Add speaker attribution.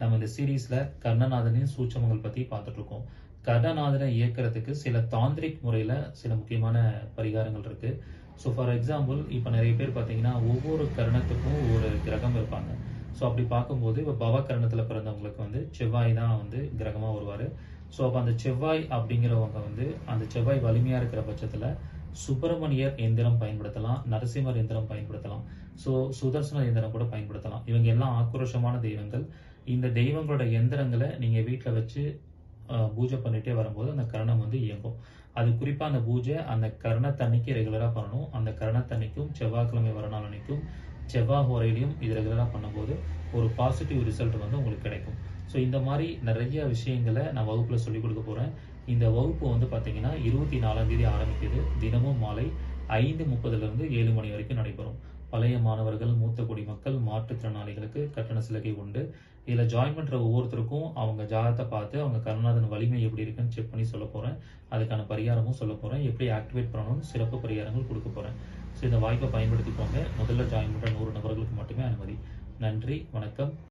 Speaker 1: நம்ம இந்த சீரீஸ்ல கர்ணநாதனின் சூட்சமங்கள் பத்தி பார்த்துட்டு இருக்கோம் கர்ணநாதனை இயக்கிறதுக்கு சில தாந்திரிக் முறையில சில முக்கியமான பரிகாரங்கள் இருக்கு. ஸோ ஃபார் எக்ஸாம்பிள் இப்போ நிறைய பேர் பார்த்தீங்கன்னா ஒவ்வொரு கரணத்துக்கும் ஒவ்வொரு கிரகம் இருப்பாங்க. ஸோ அப்படி பார்க்கும்போது இப்போ பவ கரணத்தில் பிறந்தவங்களுக்கு வந்து செவ்வாய் தான் வந்து கிரகமாக வருவார். ஸோ அப்போ அந்த செவ்வாய் அப்படிங்கிறவங்க வந்து அந்த செவ்வாய் வலிமையாக இருக்கிற பட்சத்தில் சுப்பிரமணியர் எந்திரம் பயன்படுத்தலாம் நரசிம்மர் எந்திரம் பயன்படுத்தலாம். ஸோ சுதர்சன இயந்திரம் கூட பயன்படுத்தலாம். இவங்க எல்லாம் ஆக்ரோஷமான தெய்வங்கள். இந்த தெய்வங்களோட எந்திரங்களை நீங்கள் வீட்டில் வச்சு பூஜை பண்ணிகிட்டே வரும்போது அந்த கரணம் வந்து இயங்கும். அது குறிப்பாக அந்த பூஜை அந்த கரணத்தன்னைக்கு ரெகுலராக பண்ணணும். அந்த கரணத்தன்னைக்கும் செவ்வாய்க்கிழமை வர நாள் அன்னைக்கும் செவ்வாய் ஹோரையிலையும் இது ரெகுலராக பண்ணும்போது ஒரு பாசிட்டிவ் ரிசல்ட் வந்து உங்களுக்கு கிடைக்கும். ஸோ இந்த மாதிரி நிறைய விஷயங்களை நான் வகுப்பில் சொல்லிக் கொடுக்க போகிறேன் இந்த வகுப்பு வந்து பார்த்தீங்கன்னா இருபத்தி நாலாம் தேதி ஆரம்பிக்குது. தினமும் மாலை ஐந்து முப்பதுலேருந்து ஏழு மணி வரைக்கும் நடைபெறும். பழைய மாணவர்கள் மூத்த குடிமக்கள் மாற்றுத்திறனாளிகளுக்கு கட்டண சிலகை உண்டு. இதில் ஜாயின் பண்ணுற ஒவ்வொருத்தருக்கும் அவங்க ஜாதகத்தை பார்த்து அவங்க கருணாதன் வலிமை எப்படி இருக்குன்னு செக் பண்ணி சொல்ல போகிறேன் அதுக்கான பரிகாரமும் சொல்ல போகிறேன் எப்படி ஆக்டிவேட் பண்ணணும்னு சிறப்பு பரிகாரங்கள் கொடுக்க போகிறேன் ஸோ இந்த வாய்ப்பை பயன்படுத்திக்கோங்க. முதல்ல ஜாயின் பண்ணுற நூறு நபர்களுக்கு மட்டுமே அனுமதி. நன்றி வணக்கம்.